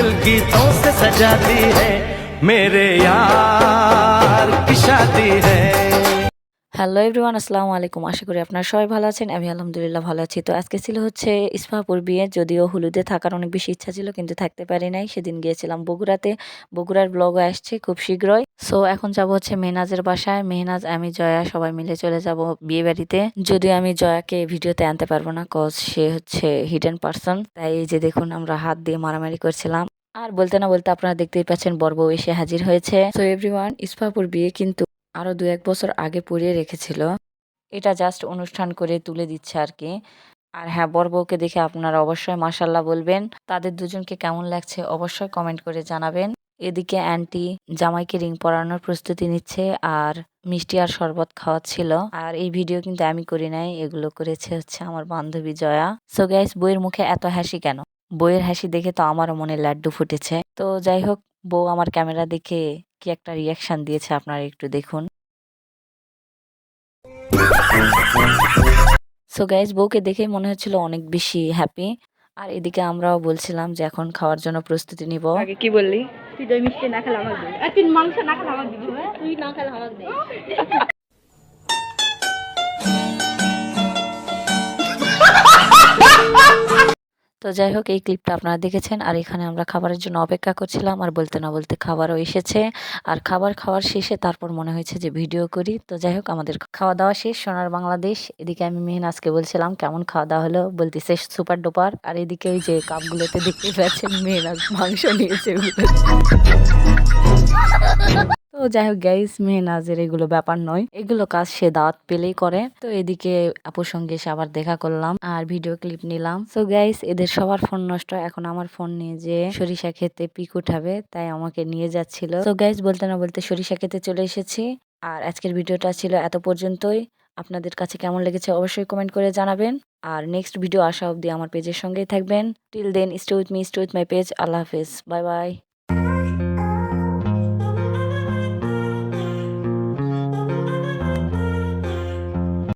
दिल गीतों से सजाती है मेरे यार की शादी है হ্যালো এভরিওয়ান আসসালামু আলাইকুম আশা করি আপনারা সবাই ভালো আছেন আমি আলহামদুলিল্লাহ ভালো আছি তো আজকে ছিল হচ্ছে ইস্পাপুর বিয়ে যদিও হলুদে থাকার অনেক বেশি ইচ্ছা ছিল কিন্তু থাকতে পারি নাই সেদিন গিয়েছিলাম বগুড়াতে বগুড়ার ব্লগও আসছে খুব শীঘ্রই সো এখন যাব হচ্ছে মেহনাজের বাসায় মেহনাজ আমি জয়া সবাই মিলে চলে যাব বিয়ে বাড়িতে যদিও আমি জয়াকে ভিডিওতে আনতে পারবো না কজ সে হচ্ছে হিডেন পার্সন তাই এই যে দেখুন আমরা হাত দিয়ে মারামারি করছিলাম আর বলতে না বলতে আপনারা দেখতেই পাচ্ছেন বর্বউ এসে হাজির হয়েছে। সো এভরিওয়ান ইস্পাপুর বিয়ে কিন্তু আরও দু এক বছর আগে পড়িয়ে রেখেছিল। এটা জাস্ট অনুষ্ঠান করে তুলে দিচ্ছে আর কি আর হ্যাঁ বর বউকে দেখে আপনারা অবশ্যই মাসাল্লাহ বলবেন। তাদের দুজনকে কেমন লাগছে অবশ্যই কমেন্ট করে জানাবেন। এদিকে অ্যান্টি জামাইকে রিং পরানোর প্রস্তুতি নিচ্ছে আর মিষ্টি আর শরবত খাওয়াচ্ছিল। আর এই ভিডিও কিন্তু আমি করি নাই, এগুলো করেছে হচ্ছে আমার বান্ধবী জয়া। সো গাইস বইয়ের মুখে এত হাসি কেন? বইয়ের হাসি দেখে তো আমারও মনে লাড্ডু ফুটেছে। তো যাই হোক বউ আমার ক্যামেরা দেখে কি একটা রিয়াকশন দিয়েছে আপনারা একটু দেখুন। সো গাইজ বউকে দেখেই মনে হচ্ছিল অনেক বেশি হ্যাপি আর এদিকে আমরাও বলছিলাম যে এখন খাওয়ার জন্য প্রস্তুতি নিব। আগে কি বললি? তুই দই মিষ্টি না খেলে আমাকে তুই মাংস না খেলে আমাকে? তুই না খেলে আমাকে তো যাই হোক এই ক্লিপটা আপনারা দেখেছেন। আর এখানে আমরা খাবারের জন্য অপেক্ষা করছিলাম। আর বলতে না বলতে খাবারও এসেছে। আর খাবার খাওয়ার শেষে তারপর মনে হয়েছে যে ভিডিও করি। তো যাই হোক আমাদের খাওয়া দাওয়া শেষ। সোনার বাংলাদেশ। এদিকে আমি মেহনাজকে বলছিলাম, কেমন খাওয়া দাওয়া হলো? বলতেছে, সুপার ডোপার। আর এদিকে ওই যে কাপগুলোতে দেখতে পাচ্ছেন, মেহনাজ মাংস নিয়েছে। তো যাই হোক গাইস মেহনাজের এগুলো ব্যাপার নয়। এগুলো কাজ সে দাঁত পেলেই করে। তো এদিকে আপুর সঙ্গে এসে আবার দেখা করলাম আর ভিডিও ক্লিপ নিলাম। তো গাইস এদের সবার ফোন নষ্ট। এখন আমার ফোন নিয়ে যে সরিষা খেতে পিক উঠাবে, তাই আমাকে নিয়ে যাচ্ছিল। তো গাইস বলতে না বলতে সরিষা খেতে চলে এসেছি। আর আজকের ভিডিওটা ছিল এত পর্যন্তই। আপনাদের কাছে কেমন লেগেছে অবশ্যই কমেন্ট করে জানাবেন। আর নেক্সট ভিডিও আসা অবধি আমার পেজের সঙ্গেই থাকবেন। Till then stay with me stay with my page আল্লাহ হাফেজ। Bye bye